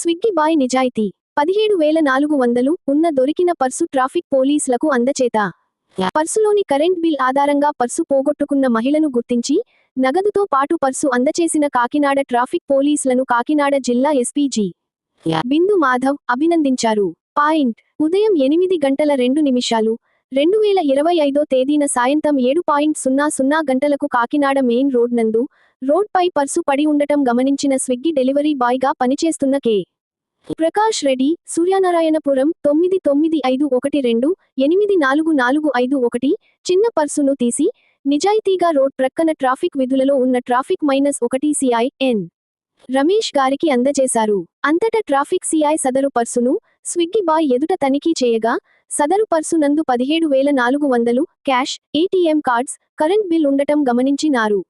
Swiggy bye నిజాయితీ. పదిహేడు వేల నాలుగు వందలు ఉన్న దొరికిన పర్సు ట్రాఫిక్ పోలీసులకు అందచేత. పర్సులోని కరెంట్ బిల్ ఆధారంగా పర్సు పోగొట్టుకున్న మహిళను గుర్తించి నగదుతో పాటు పర్సు అందచేసిన కాకినాడ ట్రాఫిక్ పోలీసులను కాకినాడ జిల్లా ఎస్పీజీ బిందు మాధవ్ అభినందించారు. పాయింట్. ఉదయం ఎనిమిది గంటల రెండు నిమిషాలు రెండు వేల ఇరవై ఐదో తేదీన సాయంత్రం ఏడు పాయింట్ సున్నా సున్నా గంటలకు కాకినాడ మెయిన్ రోడ్ నందు రోడ్పై పర్సు పడి ఉండటం గమనించిన స్విగ్గీ డెలివరీ బాయ్గా పనిచేస్తున్న కె. ప్రకాష్ రెడ్డి సూర్యనారాయణపురం తొమ్మిది తొమ్మిది ఐదు ఒకటి రెండు ఎనిమిది నాలుగు నాలుగు ఐదు ఒకటి చిన్న పర్సును తీసి నిజాయితీగా రోడ్ ప్రక్కన ట్రాఫిక్ విధులలో ఉన్న ట్రాఫిక్ మైనస్ ఒకటి సిఐ ఎన్. రమేష్ గారికి అందజేశారు. అంతటా ట్రాఫిక్ సిఐ సదరు పర్సును స్విగ్గీ బాయ్ ఎదుట తనిఖీ చేయగా సదరు పర్సు నందు పదిహేడు వేల నాలుగు వందలు cash ATM cards current bill ఉండటం గమనించినారు.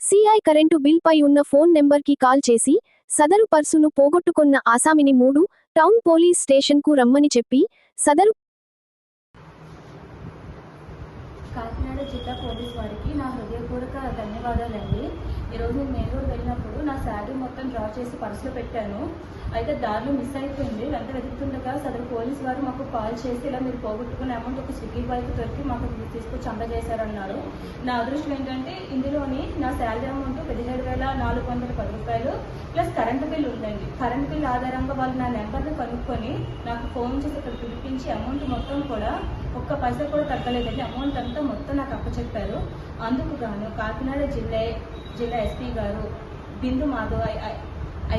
సిఐ కరెంటు బిల్ పై ఉన్న ఫోన్ నెంబర్కి కాల్ చేసి సదరు పర్సును పోగొట్టుకొన్న ఆసామిని మూడు టౌన్ పోలీస్ స్టేషన్కు రమ్మని చెప్పి సదరు కాకినాడ జిల్లా పోలీస్ వారికి నా హృదయపూర్వక ధన్యవాదాలండి. ఈరోజు నేను మెయిన్ వెళ్ళినప్పుడు నా శారీ మొత్తం డ్రా చేసి పర్సులో పెట్టాను. అయితే దారిలో మిస్ అయిపోయింది. వెంట వెతుకుతుండగా సదరు పోలీస్ వారు మాకు కాల్ చేసి ఇలా మీరు పోగొట్టుకున్న అమౌంట్ ఒక స్విగ్గీ బాయ్కి దొరికి మాకు తీసుకొచ్చి అందజేశారన్నారు. నా అదృష్టం ఏంటంటే ఇందులోని నా శాలరీ అమౌంట్ పెద్ద నాలుగు వందల పది రూపాయలు ప్లస్ కరెంటు బిల్ ఉందండి. కరెంటు బిల్ ఆధారంగా వాళ్ళు నా నెంబర్ను కనుక్కొని నాకు ఫోన్ చేసి అక్కడ పిలిపించి అమౌంట్ మొత్తం కూడా ఒక్క పైసా కూడా తగ్గలేదండి. అమౌంట్ అంతా మొత్తం నాకు అప్పచెప్పారు. అందుకు గాను కాకినాడ జిల్లా జిల్లా ఎస్పీ గారు బిందు మాధవ్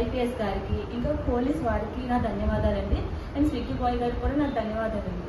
ఐపీఎస్ గారికి ఇంకా పోలీస్ వారికి నా ధన్యవాదాలండి. అండ్ స్విగ్గీ బాయ్ గారికి కూడా నాకు ధన్యవాదాలండి.